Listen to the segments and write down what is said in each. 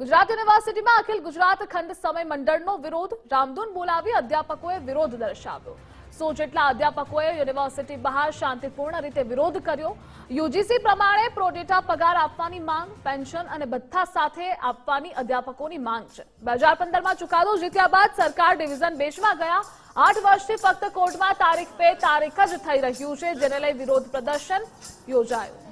ગુજરાત યુનિવર્સિટીમાં અખિલ ગુજરાત ખંડ સમય મંડળનો વિરોધ રામધૂન બોલાવી અધ્યાપકોએ વિરોધ દર્શાવ્યો. સો જેટલા અધ્યાપકોએ યુનિવર્સિટી બહાર શાંતિપૂર્ણ રીતે વિરોધ કર્યો, યુજીસી પ્રમાણે પ્રોડેટા પગાર આપવાની માંગ, પેન્શન અને ભથ્થા સાથે આપવાની અધ્યાપકોની માંગ છે. બે હજાર પંદરમાં ચુકાદો જીત્યા બાદ સરકાર ડિવિઝન બેચમાં ગયા. આઠ વર્ષથી ફક્ત કોર્ટમાં તારીખ પે તારીખ જ થઈ રહ્યું છે, જેને લઈ વિરોધ પ્રદર્શન યોજાયું.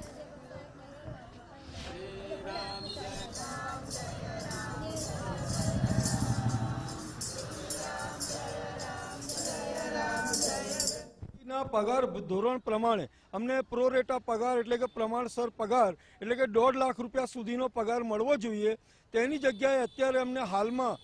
ના પગાર ધોરણ પ્રમાણે. અમને પ્રોરેટા પગાર એટલે કે પ્રમાણસર પગાર એટલે કે દોઢ લાખ રૂપિયા સુધીનો પગાર મળવો જોઈએ. તેની જગ્યાએ અત્યારે અમને હાલમાં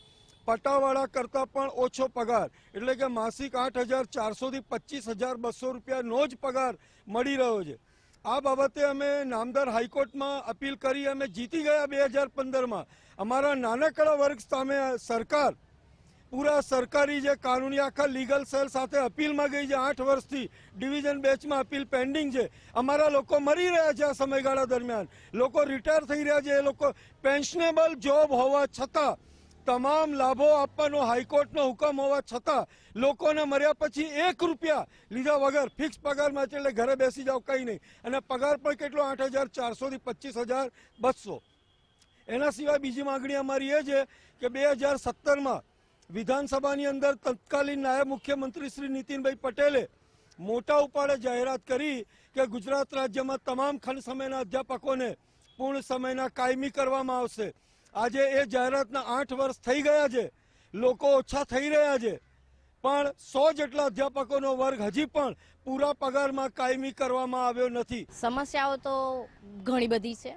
પટાવાળા કરતાં પણ ઓછો પગાર એટલે કે માસિક આઠ હજાર ચારસોથી પચીસ હજાર બસો રૂપિયાનો જ પગાર મળી રહ્યો છે. આ બાબતે અમે નામદાર હાઈકોર્ટમાં અપીલ કરી, અમે જીતી ગયા બે હજાર પંદરમાં. અમારા નાનકડા વર્ગ સામે સરકાર પૂરા સરકારી જે કાનૂની આખા લીગલ સેલ સાથે અપીલમાં ગઈ છે, આઠ વર્ષથી ડિવિઝન બેચમાં અપીલ પેન્ડિંગ છે. અમારા લોકો મરી રહ્યા છે આ સમયગાળા દરમિયાન. લોકો રિટાયર થઈ રહ્યા છે, એ લોકો પેન્શનેબલ જોબ હોવા છતાં, તમામ લાભો આપવાનો હાઈકોર્ટનો હુકમ હોવા છતાં, લોકોને મર્યા પછી એક રૂપિયા લીધા વગર ફિક્સ પગારમાં છે એટલે ઘરે બેસી જાઓ કંઈ નહીં. અને પગાર પણ કેટલો? આઠ હજાર ચારસોથી પચીસ હજાર બસો. એના સિવાય બીજી માગણી અમારી એ છે કે બે હજાર સત્તરમાં વિધાનસભાની અંદર તત્કાલીન નાયબ મુખ્યમંત્રી શ્રી નીતિનભાઈ પટેલે મોટા ઉપાડે જાહેરાત કરી કે ગુજરાત રાજ્યમાં તમામ ખંડ સમયના અધ્યાપકોને પૂર્ણ સમયના કાયમી કરવામાં આવશે. આજે એ જાહેરાતના આઠ વર્ષ થઈ ગયા છે. લોકો ઓછા થઈ રહ્યા છે. પણ સો જેટલા અધ્યાપકોનો વર્ગ હજી પણ પૂરા પગારમાં કાયમી કરવામાં આવ્યો નથી. સમસ્યાઓ તો ઘણી બધી છે.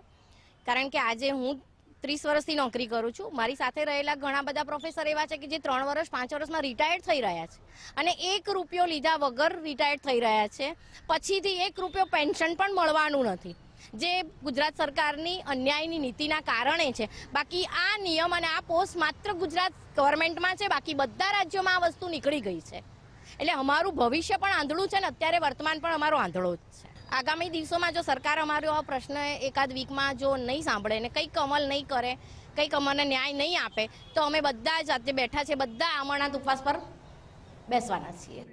કારણ કે આજે હું ત્રીસ વર્ષથી નોકરી કરું છું. મારી સાથે રહેલા ઘણા બધા પ્રોફેસર એવા છે કે જે ત્રણ વર્ષ, પાંચ વર્ષમાં રિટાયર્ડ થઈ રહ્યા છે. અને એક રૂપિયો લીધા વગર રિટાયર્ડ થઈ રહ્યા છે. પછીથી એક રૂપિયો પેન્શન પણ મળવાનું નથી. જે ગુજરાત સરકારની અન્યાયની નીતિના કારણે છે. બાકી આ નિયમ અને આ પોસ્ટ માત્ર ગુજરાત ગવર્મેન્ટમાં છે, બાકી બધા રાજ્યોમાં આ વસ્તુ નીકળી ગઈ છે. એટલે અમારું ભવિષ્ય પણ આંધળું છે ને અત્યારે વર્તમાન પણ અમારો આંધળો જ છે. આગામી દિવસોમાં જો સરકાર અમારો આ પ્રશ્ન એકાદ વીકમાં જો નહીં સાંભળે ને કંઈક અમલ નહીં કરે, કંઈક અમને ન્યાય નહીં આપે, તો અમે બધા જાતે બેઠા છે બધા આમરણાંત ઉપવાસ પર બેસવાના છીએ.